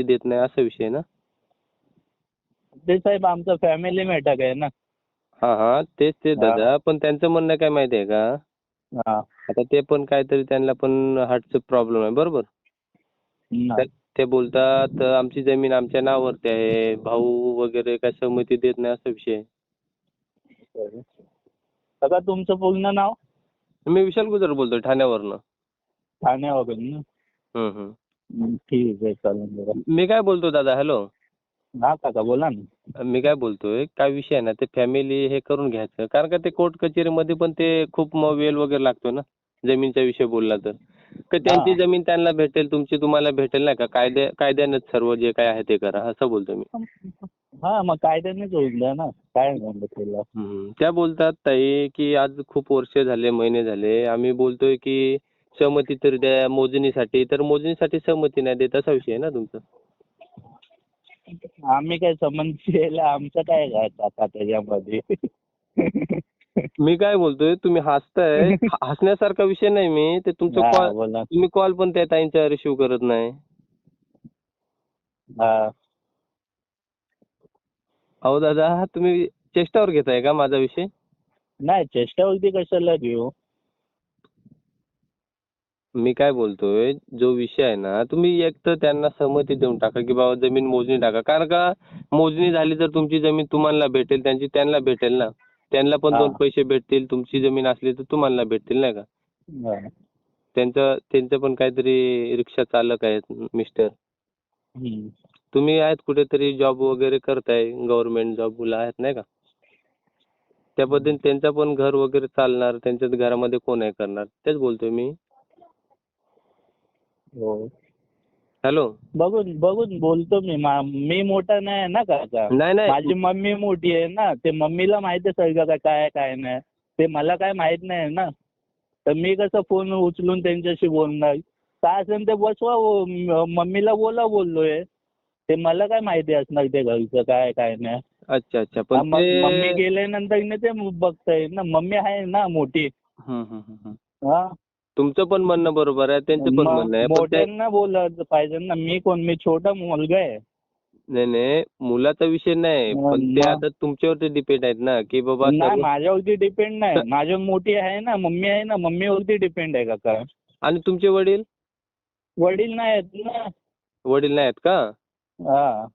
सहमती देत नाही असा विषय ना ते साहेब आमचा फॅमिली मॅटर आहे ना हा हा तेच ते. दादा पण त्यांचं म्हणणं काय माहिती आहे का हा आता ते पण काहीतरी त्यांना पण हार्टचं प्रॉब्लेम आहे बरोबर. तर ते बोलतात आमची जमीन आमच्या नावावरती आहे भाऊ वगैरे काय सहमती देत नाही असा विषय आहे. काका तुमचं पूर्ण नाव मी विशाल गुजर बोलतोय ठाण्यावरनं ठाण्यावरून ना हम्म, हम्म. ठीक आहे चालेल बघा मी काय बोलतो दादा? हॅलो हा काका बोला ना. मी काय बोलतोय काय विषय आहे ना ते फॅमिली हे करून घ्यायचं. कारण का ते कोर्ट कचेरीमध्ये पण ते खूप मग वेळ वगैरे लागतो ना जमीनचा विषय बोलला तर. का त्यांची हा. जमीन त्यांना भेटेल तुमची तुम्हाला भेटेल नाही का? कायद्या कायद्यानेच सर्व जे काय आहे ते करा असं बोलतो मी. हा मग कायद्यानेच ना काय म्हणलं तुला हम्म. त्या बोलतात ताई की आज खूप वर्ष झाले महिने झाले. आम्ही बोलतोय की सहमती तर द्या मोजणीसाठी. तर मोजणीसाठी सहमती नाही देत असा विषय आहे ना तुमचा? आम्ही काय केला आमचं काय काका त्याच्यामध्ये? मी काय बोलतोय तुम्ही हसताय. हसण्यासारखा विषय नाही मी. ते तुमचं हा, कॉल बोला. तुम्ही कॉल पण त्या ताईंचा रिसिव्ह करत नाही. हा. अहो दादा तुम्ही चेष्टावर घेताय का माझा विषय? नाही चेष्टावरती कशाला घेऊ? मी काय बोलतोय जो विषय आहे ना तुम्ही एक तर त्यांना सहमती देऊन टाका की बाबा जमीन मोजणी टाका कारण का मोजणी झाली तर तुमची जमीन तुम्हाला भेटेल त्यांची त्यांना भेटेल ना त्यांना पण हा. दोन पैसे भेटतील तुमची जमीन असली तर तुम्हाला भेटतील नाही का हा. त्यांचं त्यांचं पण काहीतरी रिक्षा चालक आहेत मिस्टर. तुम्ही आहेत कुठेतरी जॉब वगैरे करताय गव्हर्नमेंट जॉबला आहेत नाही का त्या पद्धतीने त्यांचं पण घर वगैरे चालणार त्यांच्याच घरामध्ये कोण आहे करणार तेच बोलतोय मी हो. हॅलो. बघून बघून बोलतो मी. मा- मी मोठा नाही आहे ना काका नाही नाही. माझी मम्मी मोठी आहे ना. ते मम्मीला माहिती आहे सगळं काय काय आहे, काय नाही. ते मला काय माहीत नाही ना. तर मी कसं फोन उचलून त्यांच्याशी बोलणार? काय असेल ते बसवा हो, म- मम्मीला बोला बोललोय. ते मला काय माहिती असणार ते घरचं काय काय नाही. अच्छा अच्छा. हा, पण मग ते मम्मी गेल्यानंतर ना ते बघताय ना. मम्मी आहे ना मोठी. हा. तुमचं पण म्हणणं बरोबर आहे त्यांचं पण म्हणणं आहे पण ते- मोठ्यांना बोलत पाहिजे ना मी कोण मी छोटा मुलगा आहे. नाही नाही मुलाचा विषय नाही मग- पण ते मग- आता तुमच्यावरती डिपेंड आहेत ना की बाबा नाही सर्व- माझ्यावरती डिपेंड नाही. माझ्या मोठी आहे ना मम्मी आहे ना मम्मीवरती डिपेंड आहे काका. आणि तुमचे वडील? वडील नाही आहेत ना. वडील नाही आहेत का? हा.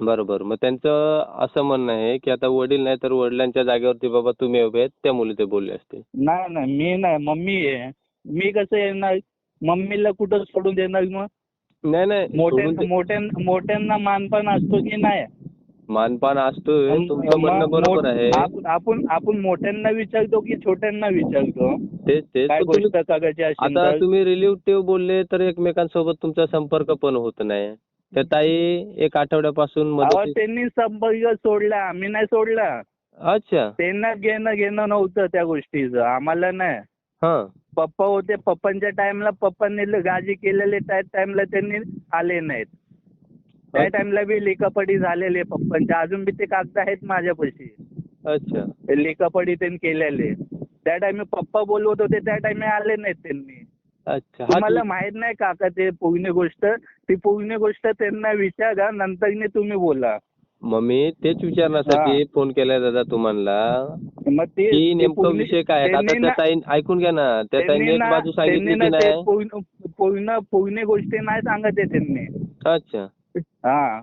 बरोबर मग त्यांचं असं म्हणणं आहे की आता वडील नाही तर वडिलांच्या जागेवरती बाबा तुम्ही उभे आहेत त्यामुळे ते बोलले असते नाही नाही मी नाही मम्मी आहे. मी कसं येणार? मम्मीला कुठं सोडून देणार मग? नाही नाही. मोठ्या सोडून दे- मोठ्या मोठ्यांना मानपान असतो की नाही? मानपान तुमचं मग- म्हणणं बरोबर आहे. आपण आपण मोठ्यांना विचारतो की छोट्यांना विचारतो? तेच तेच आता तर तुम्ही रिलेटिव्ह बोलले तर एकमेकांसोबत तुमचा संपर्क पण होत नाही. त्या ताई एक आठवड्यापासून त्यांनी संपर्क सोडला. आम्ही नाही सोडला. अच्छा. त्यांना घेणं घेणं नव्हतं त्या गोष्टीचं. आम्हाला नाही. हा. पप्पा होते पप्पांच्या टाइमला पप्पांनी गाजी केलेले त्या टाइमला त्यांनी आले नाहीत. त्या. टाइमला बी लिकापडी झालेले पप्पांच्या अजून बी ते कागद आहेत माझ्यापाशी. अच्छा. ते लिकापडी त्यांनी केलेले त्या टाइमी पप्पा बोलवत होते त्या टाइमी आले नाहीत त्यांनी. अच्छा. तुम्हाला तुम्ही- माहीत नाही काका ते पूर्ण गोष्ट? ती पूर्ण गोष्ट त्यांना विचारा नंतर तुम्ही बोला. मग मी तेच विचारण्यासाठी फोन केलाय दादा तुम्हाला मग ते की नेमकं विषय काय आहे? आता त्यांनी त्या ना- ऐकून घ्या ना. त्या ताईंनी त्यांनी एक ना- बाजू सांगितली त्यांनी की ना ते नाही? गोष्टी नाही सांगत आहे त्यांनी. अच्छा. हा.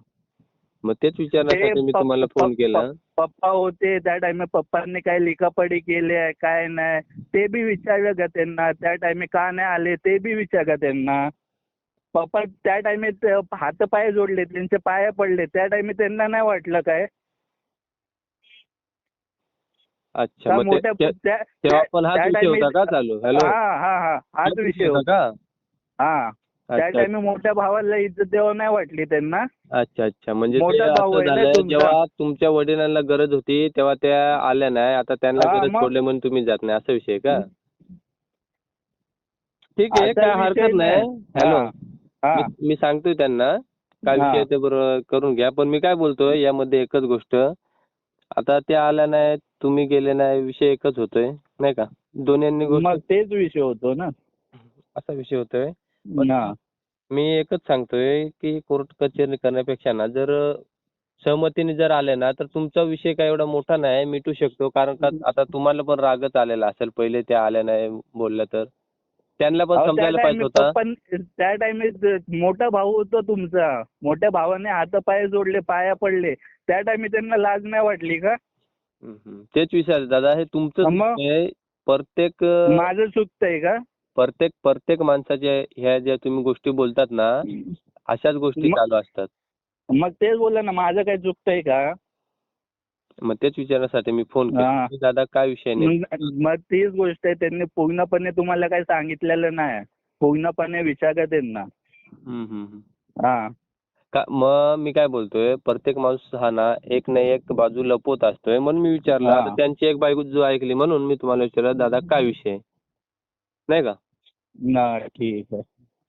मग तेच विचारण्यासाठी मी पप- तुम्हाला पप- फोन केला. पप- पप्पा होते त्या टाइमी पप्पांनी काय लिखापडी केली आहे काय नाही. ते बी विचारलं का त्यांना? त्या टाइमी का नाही आले? ते बी विचारा त्यांना? पप्पा त्या टाइमी हात पाय जोडले त्यांचे पाय पडले त्या टाइमी त्यांना नाही वाटलं काय. अच्छा मग ते- मोठ्या ते- त्या- तेव्हा पण हाच त्या विषय होता का चालू? हॅलो हा हा हा हाच विषय होता का? हा. त्या अच्छा टाइमी मोठ्या भावाला इज्जत देवा नाही वाटली त्यांना. अच्छा अच्छा. म्हणजे मोठा ते भाऊ असं आहे ना झालंय तुमचा. जेव्हा तुमच्या वडिलांना गरज होती तेव्हा त्या आल्या नाही. आता त्यांना हा, गरज मग? पडली म्हणून तुम्ही जात नाही. असा विषय आहे का? ठीक आहे काय विषय हरकत नाही. नाही. हॅलो हा. मी- मी सांगतोय त्यांना काय. विषय ते बरोबर करून घ्या. पण मी काय बोलतोय यामध्ये एकच गोष्ट आता त्या आल्या नाही तुम्ही गेले नाही विषय एकच होतोय नाही का? दोन्ही मग तेच विषय होतो ना. असा विषय होतोय. मी एकच सांगतोय की कोर्ट कचेरी करण्यापेक्षा ना जर सहमतीने जर आले ना तर तुमचा विषय काय एवढा मोठा नाही मिटू शकतो. कारण का आता तुम्हाला पण रागच आलेला असेल पहिले त्या आल्या नाही बोलल्या तर. त्यांना पण समजायला पाहिजे होतं. पण त्या टाइमीत मोठा भाऊ होता तुमचा. मोठ्या भावाने हातपाय जोडले पाया पडले. त्या टाइमी त्यांना लाज नाही वाटली का. तेच विचार दादा. हे तुमचं. प्रत्येक माझं चुकतंय का? प्रत्येक प्रत्येक माणसाच्या ह्या ज्या तुम्ही गोष्टी बोलतात ना अशाच गोष्टी चालू असतात. मग तेच बोलला ना माझं काय चुकतंय का? मग तेच विचारण्यासाठी मी फोन हा. केला की दादा काय विषय नाही. मग मग तीच गोष्ट आहे. त्यांनी पूर्णपणे तुम्हाला काही सांगितलेलं नाही. पूर्णपणे विचारा त्यांना हम्म, हम्म, हम्म. हा. का मग मी काय बोलतोय प्रत्येक माणूस हा ना एक ना एक बाजू लपवत असतोय म्हणून मी विचारलं. हा. आता त्यांची एक बाजू जो ऐकली म्हणून मी तुम्हाला विचारलं दादा काय विषय नाही का? ना ठीक आहे.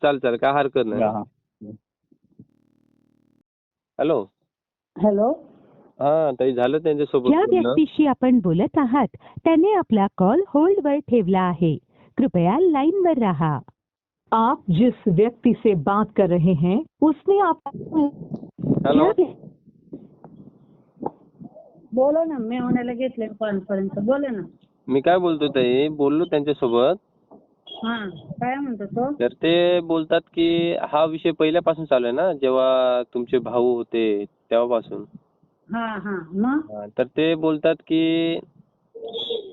चाल चाल काय हरकत नाही. हा. हॅलो हॅलो हा ताई झालं त्यांच्यासोबत ज्या बोलणं? व्यक्तीशी आपण बोलत आहात. त्याने आपला कॉल होल्डवर ठेवला आहे. कृपया लाइन पर रहा. आप जिस व्यक्ति से बात कर रहे हैं उसने आप हॅलो. बोलो ना मी होण्याला घेतले कॉन्फरन्स बोला ना। मी काय बोलतोय ताई? बोललो त्यांच्यासोबत. हा काय म्हणतो तो? तर ते बोलतात की हा विषय पहिल्यापासून चालू आहे ना? जेव्हा तुमचे भाऊ होते तेव्हापासून. तर ते बोलतात की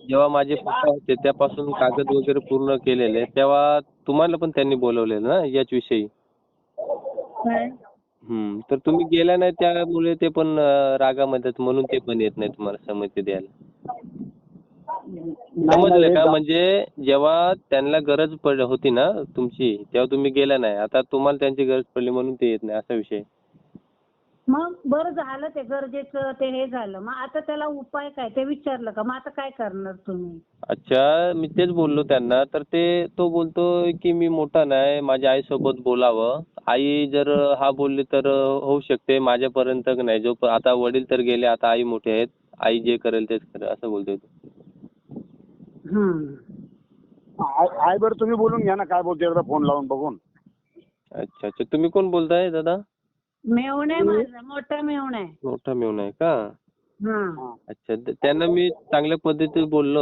जेव्हा माझे पप्पा होते त्यापासून कागद वगैरे पूर्ण केलेले तेव्हा तुम्हाला पण त्यांनी बोलवलेलं ना याच विषयी तर तुम्ही गेला नाही त्यामुळे ते पण रागामध्ये म्हणून ते पण येत नाही तुम्हाला संमती द्यायला. समजलं का? म्हणजे जेव्हा त्यांना गरज पड होती ना तुमची तेव्हा तुम्ही गेला नाही. आता तुम्हाला त्यांची गरज पडली म्हणून ते येत नाही असा विषय. मग बरं झालं ते गरजेचं ते हे झालं. मग आता त्याला उपाय काय? ते विचारलं का? मग आता काय करणार तुम्ही? अच्छा मी तेच बोललो त्यांना. तर ते तो बोलतोय की मी मोठा नाही माझ्या आईसोबत बोलावं. आई जर हा बोलली तर होऊ शकते माझ्यापर्यंत नाही. जो आता वडील तर गेले आता आई मोठे आहेत. आई जे करेल तेच करेल असं बोलतोय तो. हम्म. आय आय बरं तुम्ही बोलून घ्या ना काय बोलते एकदा फोन लावून बघून. अच्छा अच्छा. तुम्ही कोण बोलताय दादा? मेवण आहे माझा मोठा मेवण. आहे मोठा मेवणा आहे का? हा. अच्छा त- त्यांना मी चांगल्या पद्धतीत बोललो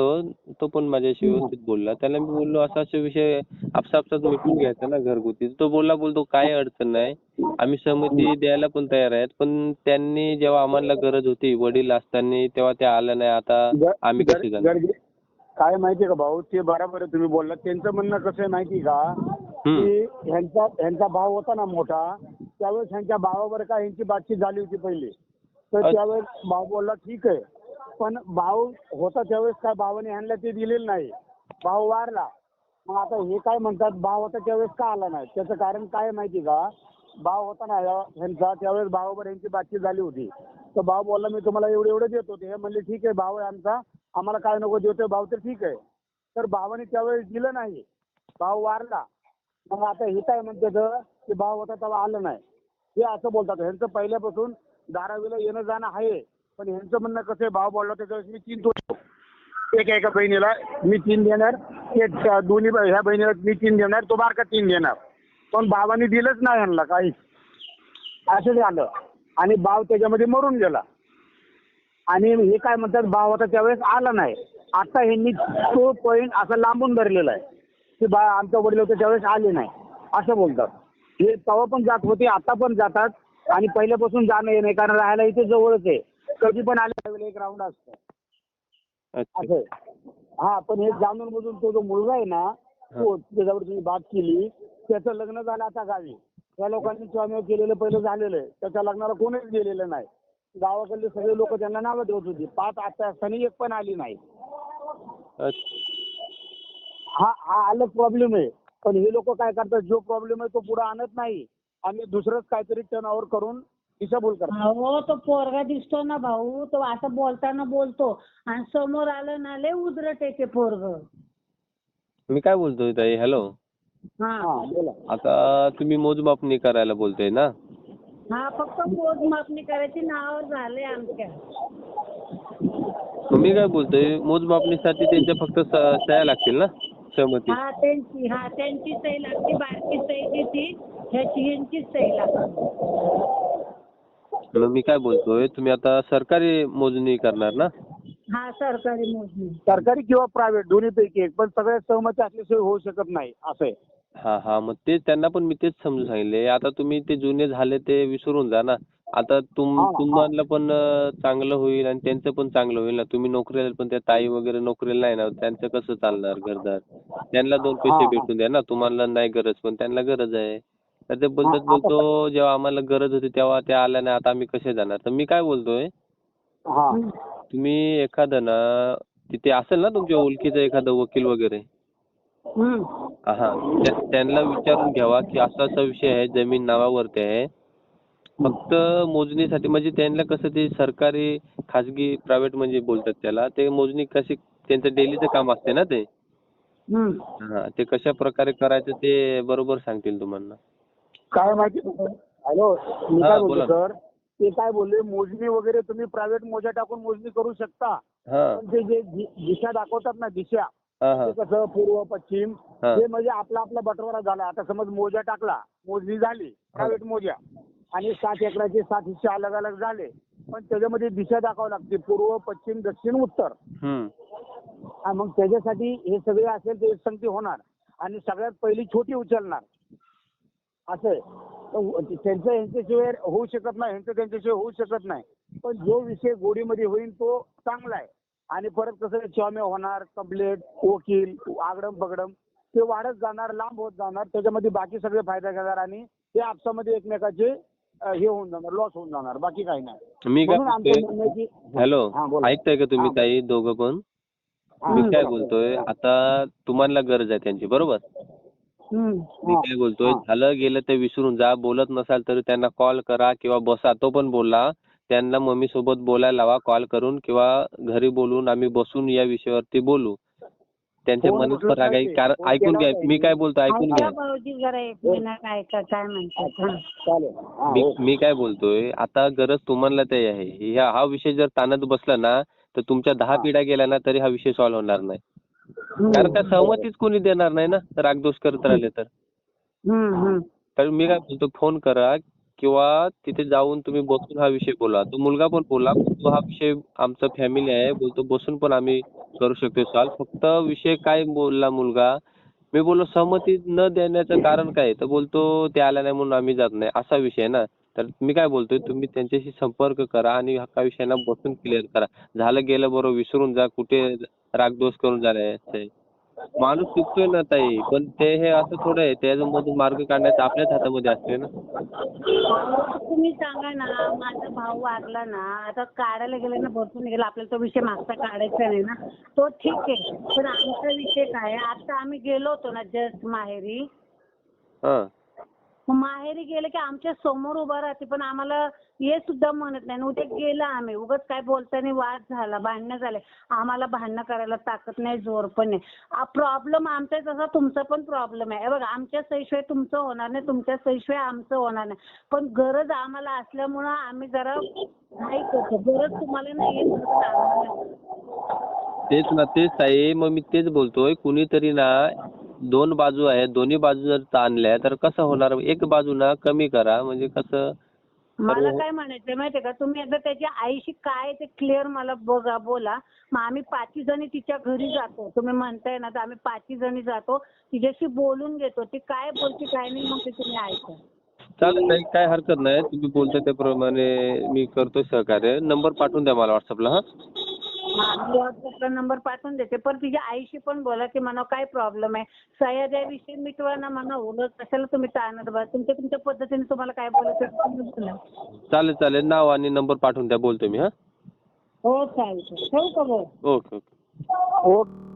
तो पण माझ्याशी व्यवस्थित बोलला. त्याला मी बोललो असा असा विषय आपसापसात मिटून घ्यायचा ना घरगुती. तो बोलला बोलतो काय अडचण नाही. आम्ही सहमती द्यायला पण तयार आहेत पण त्यांनी जेव्हा आम्हाला गरज होती वडील असताना तेव्हा ते आलं नाही. आता आम्ही कसे गर- जाणार? काय माहितीये का भाऊ? ते बरोबर आहे तुम्ही बोललात. त्यांचं म्हणणं कसं आहे माहिती का? हम्म. की ह्यांचा ह्यांचा भाव होता ना मोठा त्यावेळेस ह्यांच्या भावावर काय ह्यांची बातचीत झाली होती पहिले? तर. त्यावेळेस भाऊ बोलला ठीक आहे. पण भाऊ होता त्यावेळेस काय भावाने ह्यांना ते दिलेलं नाही. भाऊ वारला. मग आता हे काय म्हणतात भाव होता त्यावेळेस का आला नाही? त्याचं कारण काय माहिती का? भाव होता ना ह्या- ह्यांचा त्यावेळेस भावावर ह्यांची बातचीत झाली होती. तर भाऊ बोलला मी तुम्हाला एवढे एवढे देत होते. हे म्हणले ठीक आहे भाऊ आहे आमचा. आम्हाला काय नको देतोय भाऊ तर ठीक आहे. तर भावाने त्यावेळेस दिलं नाही. भाऊ वारला. मग आता हे काय म्हणतात की भाव होता तेव्हा आलं नाही. हे असं बोलतात. ह्यांचं पहिल्यापासून धारावीला येणं जाणं आहे पण ह्यांचं म्हणणं कसं आहे भाव बोलला त्याच्यावेळेस मी तीन तोडतो एक एका बहिणीला मी तीन देणार. एक दोन्ही ह्या बहिणीला मी तीन देणार तो बारका तीन देणार. पण भावाने दिलंच नाही ह्यांना काही. असं झालं आणि भाव त्याच्यामध्ये मरून गेला. आणि हे काय म्हणतात भाव होता त्यावेळेस आला नाही. आता ह्यांनी तो पॉईंट असा लांबून धरलेला आहे. की बा आमच्या वडील होते त्यावेळेस आले नाही. असं बोलतात. हे तेव्हा पण जात होते आता पण जातात आणि पहिल्यापासून जाणं येणं आहे कारण राहायला इथे जवळच आहे. कधी पण आले एक राऊंड असतं. अच्छा. असं. हा पण हे जाणून बुजून तो जो मुलगा आहे ना तो त्याच्यावर तुम्ही बात केली त्याचं लग्न झालं आता गावी. त्या लोकांनी स्वामी केलेलं पहिलं झालेलं आहे. त्याच्या लग्नाला कोणीच गेलेलं नाही. गावाकडले सगळे लोक त्यांना नावं ठेवत होती. पाच आता असताना एक पण आली नाही. हा हा अलग प्रॉब्लेम आहे. पण हे लोक काय करतात जो प्रॉब्लेम आहे तो पुढे आणत नाही. आणि दुसरंच काहीतरी टर्न ओव्हर करून दिशाभूल करतात हो तो पोरगा दिसतो ना भाऊ तो असं बोलताना बोलतो. आणि समोर आलं ना लय उजरट आहे ते पोरग. मी काय बोलतोय ताई? हॅलो हा. हा बोला. आता तुम्ही मोजमापणी करायला बोलतोय ना? हा फक्त मोजमापणी करायची नावावर झालंय आमच्या. तुम्ही काय बोलतोय? मोजमापणीसाठी त्यांच्या फक्त स- सह्या लागतील ना? सहमती हा त्यांची हा त्यांची सही लागते बारकी सही ती ह्याची यांचीच सही लागते मग मी काय बोलतोय तुम्ही आता सरकारी मोजणी करणार ना? हा सरकारी मोजणी. सरकारी किंवा प्रायव्हेट दोन्हीपैकी एक पण सगळ्या सहमती असल्याशिवाय होऊ शकत नाही असं आहे. हा हा मग तेच त्यांना पण मी तेच समजून सांगितले आता तुम्ही ते जुने झाले ते विसरून जा ना. आता तुम हा, हा. तुम्हाला पण अं, चांगलं होईल आणि त्यांचं पण चांगलं होईल ना. तुम्ही नोकरीला पण त्या ताई वगैरे नोकरीला नाही ना. त्यांचं कसं चालणार घरदार? त्यांना दोन हा, पैसे हा. भेटून द्या ना. तुम्हाला नाही गरज पण त्यांना गरज आहे. तर ते बोलतात आता- बोलतो जेव्हा आम्हाला गरज होती तेव्हा त्या आल्या नाही. आता आम्ही कसे जाणार? तर मी काय बोलतोय? हा. तुम्ही एखादं ना तिथे असेल ना तुमच्या ओळखीचं एखादं वकील वगैरे? हम्म. हा. त्या- त्यांना विचारून घ्यावा की असा असा विषय आहे जमीन नावावरती आहे. फक्त मोजणीसाठी म्हणजे त्यांना कसं ते सरकारी खाजगी प्रायव्हेट म्हणजे बोलतात त्याला ते मोजणी कशी त्यांचं डेलीचं काम असते ना ते. हा ते कशा प्रकारे करायचं ते बरोबर सांगतील तुम्हाला. काय माहिती हॅलो मी काय बोला. बोलतो सर ते काय बोलले मोजणी वगैरे तुम्ही प्रायव्हेट मोजा टाकून मोजणी करू शकता. हा. पण ते जे दिशा दाखवतात ना दिशा ते कसं पूर्व पश्चिम. ते म्हणजे आपला आपला बटवारा झाला. आता समज मोजा टाकला मोजणी झाली प्रायव्हेट मोजा. आणि सात एकराचे सात हिस्से अलग अलग झाले. पण त्याच्यामध्ये दिशा दाखवावी लागते. पूर्व पश्चिम दक्षिण उत्तर. हम्म. आणि मग त्याच्यासाठी हे सगळे असेल ते एकसंगती होणार. आणि सगळ्यात पहिली छोटी उचलणार. असं आहे. तर त्यांचं यांच्याशिवाय होऊ शकत नाही. यांचं त्यांच्याशिवाय होऊ शकत नाही. पण जो विषय गोडीमध्ये होईल तो चांगला आहे. आणि परत कसं चॉमे होणार कंप्लेंट वकील आगडम बगडम ते वाढत जाणार लांब होत जाणार. त्याच्यामध्ये बाकी सगळे फायदा घेणार. आणि ते आपसामध्ये एकमेकाचे हे होऊन जाणार लॉस होऊन जाणार बाकी काही नाही मी काय म्हणून आमचं बोलतोय म्हणणं आहे की हॅलो हा, बोला. ऐकताय का तुम्ही हा. ताई दोघं पण मी काय बोला. बोलतोय आता तुम्हाला गरज आहे त्यांची बरोबर. मी हा, काय बोलतोय हा. झालं गेलं ते विसरून जा बोलत नसाल तर त्यांना कॉल करा किंवा बसा तो पण बोला त्यांना मम्मी सोबत बोलायला लावा कॉल करून किंवा घरी बोलून आम्ही बसून या विषयावरती बोलू त्यांच्या फोन मनात उचलत राग आहे. कारण फोन ऐकून घ्या मी. काय बोलतो ऐकून घ्या ऐका भाऊजी जरा एक मिनिट ऐका काय म्हणतात हा. चालेल हा, मी काय बोलतोय आता गरज तुम्हाला ते आहे ह्या हा विषय जर ताणत बसला ना तर तुमच्या दहा हा. पिढ्या गेल्या ना तरी हा विषय सॉल्व्ह होणार नाही कारण त्या सहमतीच कोणी देणार नाही ना रागदोष करत राहिले तर हम्म, हम्म. तर मी काय बोलतो फोन करा किंवा तिथे जाऊन तुम्ही बसून हा विषय बोला तो मुलगा पण बोला तो हा विषय आमचा फॅमिली आहे बोलतो बसून पण आम्ही करू शकतो सॉल्व फक्त विषय काय बोलला मुलगा? मी बोललो सहमती न देण्याचं कारण काय? तर बोलतो ते आला नाही म्हणून आम्ही जात नाही. असा विषय आहे ना? तर मी काय बोलतोय तुम्ही त्यांच्याशी संपर्क करा आणि हक्का विषयांना बसून क्लिअर करा. झालं गेलं बरोबर विसरून जा. कुठे रागदोष करून झालाय माणूस चुकतोय ना ताई पण ते हे असं थोडं आहे त्याच्यामधून मार्ग काढण्याचं आपल्याच हातामध्ये असते ना. तुम्ही सांगा ना माझा भाऊ वारला ना आता काढायला गेलं ना भरपूर गेला आपल्याला तो विषय मागचा काढायचा नाही ना. तो ठीक आहे पण आमचा विषय काय आहे आता आम्ही गेलो होतो ना जस्ट माहेरी. हा. मग माहेरी गेलं की आमच्यासमोर उभा राहते पण आम्हाला हे सुद्धा म्हणत नाही. उद्या गेलं आम्ही. उगाच काय बोलताना वाद झाला भांडणं झाले. आम्हाला भांडणं करायला ताकद नाही जोर पण नाही. प्रॉब्लेम आमचा तसा तुमचा पण प्रॉब्लेम आहे. बघा आमच्या सहीशिवाय तुमचं होणार नाही तुमच्या सहीशिवाय आमचं होणार नाही. पण गरज आम्हाला असल्यामुळं आम्ही जरा नाही करतो. गरज तुम्हाला नाही तेच ना तेच ताई. मग मी तेच बोलतोय. कुणीतरी ना दोन बाजू आहेत दोन्ही बाजू जर ताणल्या तर कसं होणार? एक बाजू ना कमी करा म्हणजे कसं? मला काय म्हणायचं माहितीये का? तुम्ही एकदा त्याच्या आईशी काय ते क्लिअर मला बघा बोला. मग आम्ही पाचही जणी तिच्या घरी जातो. तुम्ही म्हणताय ना तर आम्ही पाचही जणी जातो. तिच्याशी बोलून घेतो. ती काय बोलते काय नाही मग ते तुम्ही ऐका. चालेल काय हरकत नाही. तुम्ही बोलता त्याप्रमाणे मी करतो सहकार्य. नंबर पाठवून द्या मला व्हॉट्सअपला हा, मी व्हॉट्सअपला नंबर पाठवून देते. पण तिच्या आईशी पण बोला की मला काय प्रॉब्लेम आहे? सह्याद्रीविषयी मिटवा ना म्हणा उलट कशाला तुम्ही टाळणार बा तुमच्या तुमच्या पद्धतीने तुम्हाला काय बोलायचं ते बोला चालेल चालेल. नाव आणि नंबर पाठवून द्या. बोलतो मी हा? हो चालतं ठेवू का भाऊ ओके ओके. ओके